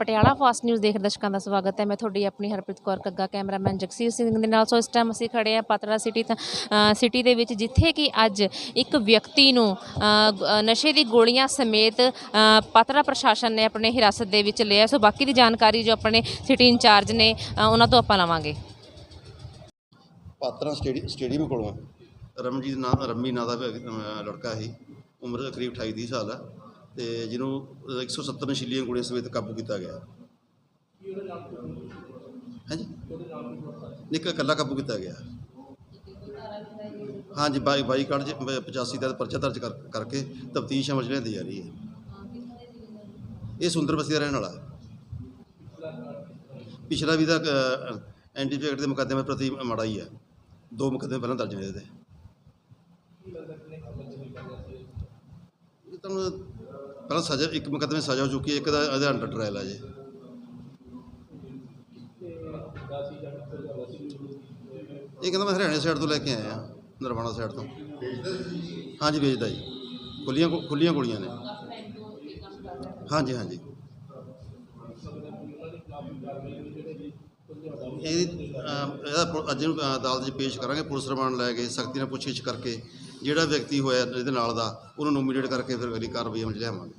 Patiala fast news ਦੇਖ ਦਰਸ਼ਕਾਂ ਦਾ ਸਵਾਗਤ ਹੈ। ਮੈਂ ਤੁਹਾਡੀ ਆਪਣੀ ਹਰਪ੍ਰੀਤ ਕੌਰ ਕੱਗਾ ਕੈਮਰਾਮੈਨ ਜਗਸੀਰ ਸਿੰਘ ਦੇ ਨਾਲ। ਸੋ ਇਸ ਟਾਈਮ ਅਸੀਂ ਖੜੇ ਆ ਪਾਤੜਾ ਸਿਟੀ ਸਿਟੀ ਦੇ ਵਿੱਚ ਜਿੱਥੇ ਕਿ ਅੱਜ ਇੱਕ ਵਿਅਕਤੀ ਨੂੰ ਨਸ਼ੇ ਦੀ ਗੋਲੀਆਂ ਸਮੇਤ ਅ, ਪਾਤੜਾ ਪ੍ਰਸ਼ਾਸਨ ਨੇ ਆਪਣੇ ਹਿਰਾਸਤ ਦੇ ਵਿੱਚ ਲਿਆ। ਸੋ ਬਾਕੀ ਦੀ ਜਾਣਕਾਰੀ ਜੋ ਆਪਣੇ ਸਿਟੀ ਇੰਚਾਰਜ ਨੇ ਉਹਨਾਂ ਤੋਂ ਆਪਾਂ ਲਵਾਂਗੇ। ਪਾਤਰਾ ਸਟੇਡੀ ਸਟੇਡੀਅਮ ਕੋਲੋਂ। ਰਮਨਜੀਤ ਨਾਂ ਰੰਮੀ ਨਾਂ ਦਾ ਲੜਕਾ ਸੀ ਉਮਰ ਕਰੀਬ 28 30 ਸਾਲ ਹੈ। ਤੇ ਜਿਹਨੂੰ 170 ਨਸ਼ੀਲੀਆਂ ਗੋਲੀਆਂ ਸਮੇਤ ਕਾਬੂ ਕੀਤਾ ਗਿਆ। ਹਾਂਜੀ? ਨਿੱਕ ਇਕੱਲਾ ਕਾਬੂ ਕੀਤਾ ਗਿਆ। ਹਾਂਜੀ, ਬਾਈ ਬਾਈ ਕਾਰਡ 'ਚ 85 ਦਾ ਪਰਚਾ ਦਰਜ ਕਰ- ਕਰਕੇ ਤਫਤੀਸ਼ ਅਮਲ 'ਚ ਲਿਆਂਦੀ ਜਾ ਰਹੀ ਹੈ। ਇਹ ਸੁੰਦਰ ਬਸਤੀ ਦਾ ਰਹਿਣ ਵਾਲਾ ਪਿਛਲਾ ਵੀ ਦਾ ਐਂਟੀਫੈਕਟ ਦੇ ਮੁਕੱਦਮੇ ਪ੍ਰਤੀ ਮਾੜਾ ਹੀ ਹੈ। ਦੋ ਮੁਕੱਦਮੇ ਪਹਿਲਾਂ ਦਰਜ ਨੇ ਇਹਦੇ ਤੁਹਾਨੂੰ ਪਹਿਲਾਂ ਸਜ਼ਾ, ਇੱਕ ਮੁਕੱਦਮੇ ਸਜ਼ਾ ਹੋ ਚੁੱਕੀ ਹੈ, ਇੱਕ ਦਾ ਇਹਦੇ ਅੰਡਰ ਟ੍ਰਾਇਲ ਹੈ ਜੀ। ਇਹ ਕਹਿੰਦਾ ਮੈਂ ਹਰਿਆਣੇ ਸਾਈਡ ਤੋਂ ਲੈ ਕੇ ਆਇਆ, ਨਰਵਾਣਾ ਸਾਈਡ ਤੋਂ। ਹਾਂਜੀ, ਵੇਚਦਾ ਜੀ। ਖੁੱਲੀਆਂ ਗੋ- ਖੁੱਲੀਆਂ ਗੋਲੀਆਂ ਨੇ। ਹਾਂਜੀ ਹਾਂਜੀ। ਇਹ ਇਹਦਾ ਅੱਜ ਨੂੰ ਅਦਾਲਤ 'ਚ ਪੇਸ਼ ਕਰਾਂਗੇ, ਪੁਲਿਸ ਰਿਮਾਂਡ ਲੈ ਕੇ, ਸਖਤੀ ਨਾਲ ਪੁੱਛਗਿੱਛ ਕਰਕੇ। ਜਿਹੜਾ ਵਿਅਕਤੀ ਹੋਇਆ ਇਹਦੇ ਨਾਲ ਦਾ, ਉਹਨੂੰ ਨੋਮੀਨੇਟ ਕਰਕੇ ਫਿਰ ਅਗਲੀ ਕਾਰਵਾਈ ਅਮਲ 'ਚ ਲਿਆਵਾਂਗੇ।